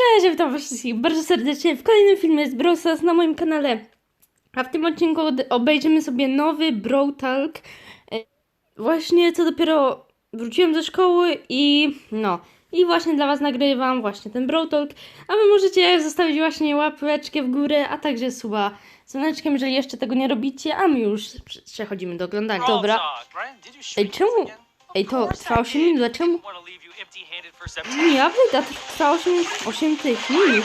Cześć, witam was wszystkich bardzo serdecznie w kolejnym filmie z Brawl Stars na moim kanale. A w tym odcinku od- obejrzymy sobie nowy Brawl Talk. E, Właśnie co dopiero wróciłem ze szkoły i no. I właśnie dla was nagrywam właśnie ten Brawl Talk. A wy możecie zostawić właśnie łapeczkę w górę, a także suba z dzwoneczkiem, jeżeli jeszcze tego nie robicie, a my już prze- przechodzimy do oglądania. Dobra. Ej, czemu? Ej, to trwa 8 minut, a czemu? Nie, to trwa 8, 8 tych minut.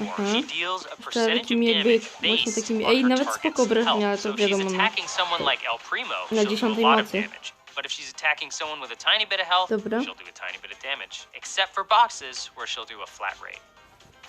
Mhm. Of takimi damage właśnie takimi, ej, nawet spoko obrażenia, ale to wiadomo, no. Na dziesiątej mocy. But if she's attacking someone with a tiny bit of health, Dobra. she'll do a tiny bit of damage. Except for boxes, where she'll do a flat rate.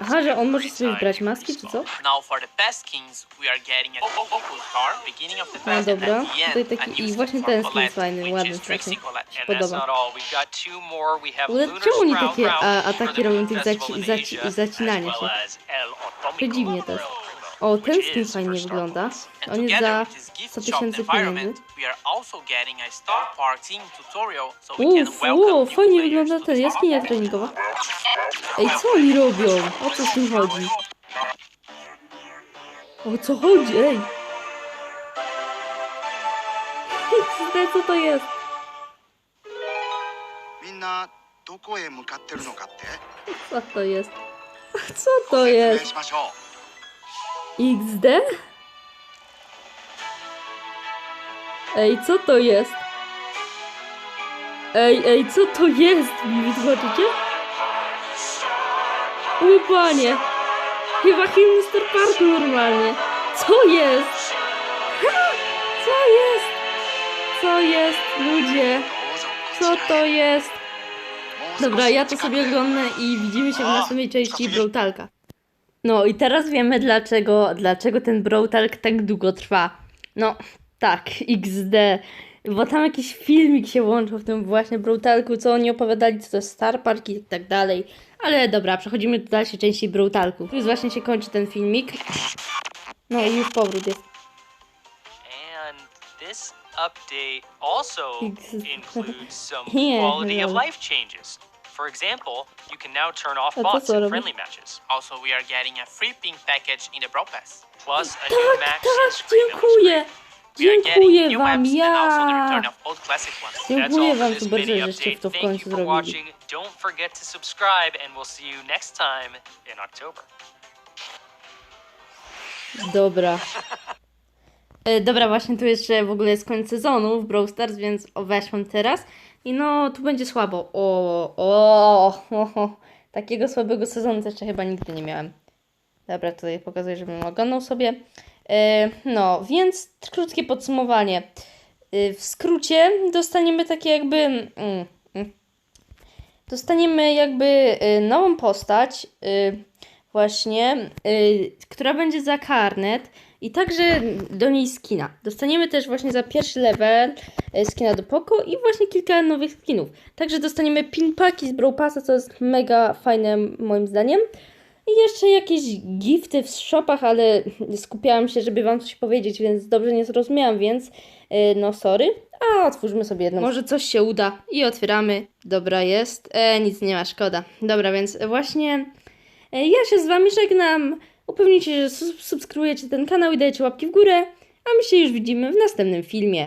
Aha, że on może sobie wybrać maski, czy co? No dobra, tutaj taki- i właśnie ten skin jest fajny, ładny strasznie. Podoba. Lunar czemu oni Sprout takie a, ataki robią tych zaci, zaci, zacinania się? To dziwnie to jest. O, ten skin fajnie wygląda. On jest za with this gift 100 shop tysięcy pieniędzy. Uff, new fajnie wygląda ten jaskinia treningowa. Ej, co oni robią? O co z tym chodzi? O co chodzi? Ej! Co to jest? Minna, dokoje mukatte no? Co to jest? Co to jest? XD? Ej, co to jest? Ej, ej, co to jest? Mi wytłumaczycie? Mój panie! Chyba Himster Park normalnie. Co jest? Co jest? Co jest, ludzie? Co to jest? Dobra, ja to sobie oglądnę i widzimy się w następnej części brutalka. No i teraz wiemy dlaczego, dlaczego ten brutalk tak długo trwa. No, tak, XD. Bo tam jakiś filmik się łączył w tym właśnie Brawltalku, co oni opowiadali, co to jest Star Park i tak dalej. Ale dobra, przechodzimy do dalszej części Brawltalku. Tu już właśnie się kończy ten filmik. No i już powrót jest. This update also includes some quality of lol. life changes. For example, you can now turn off bots in friendly matches. Also, we are getting a free pink package in the Brawl Pass. Plus a Tak, new max tak, screen dziękuję! Dziękuję wam, ja! Dziękuję wam bardzo, mini żeście to w końcu zrobili. watching. Don't forget to subscribe, and we'll see you next time in October. Dobra. E, dobra, właśnie tu jeszcze w ogóle jest koniec sezonu w Brawl Stars, więc weszłam teraz. I no, tu będzie słabo. O, o, o, o. Takiego słabego sezonu jeszcze chyba nigdy nie miałem. Dobra, tutaj pokazuję, żebym oglądał sobie. E, no, więc krótkie podsumowanie. E, w skrócie dostaniemy takie jakby... Mm, mm, dostaniemy jakby e, nową postać. Właśnie, która będzie za karnet i także do niej skina. Dostaniemy też właśnie za pierwszy level skina do Poco i właśnie kilka nowych skinów. Także dostaniemy pinpaki z Brawl Passa, co jest mega fajne moim zdaniem. I jeszcze jakieś gifty w shopach, ale skupiałam się, żeby wam coś powiedzieć, więc dobrze nie zrozumiałam, więc y, no sorry. A otwórzmy sobie jedną. Może coś się uda i otwieramy. Dobra jest. E, nic nie ma, szkoda. Dobra, więc właśnie E, Ja się z Wami żegnam. Upewnijcie się, że sub- subskrybujecie ten kanał i dajecie łapki w górę. A my się już widzimy w następnym filmie.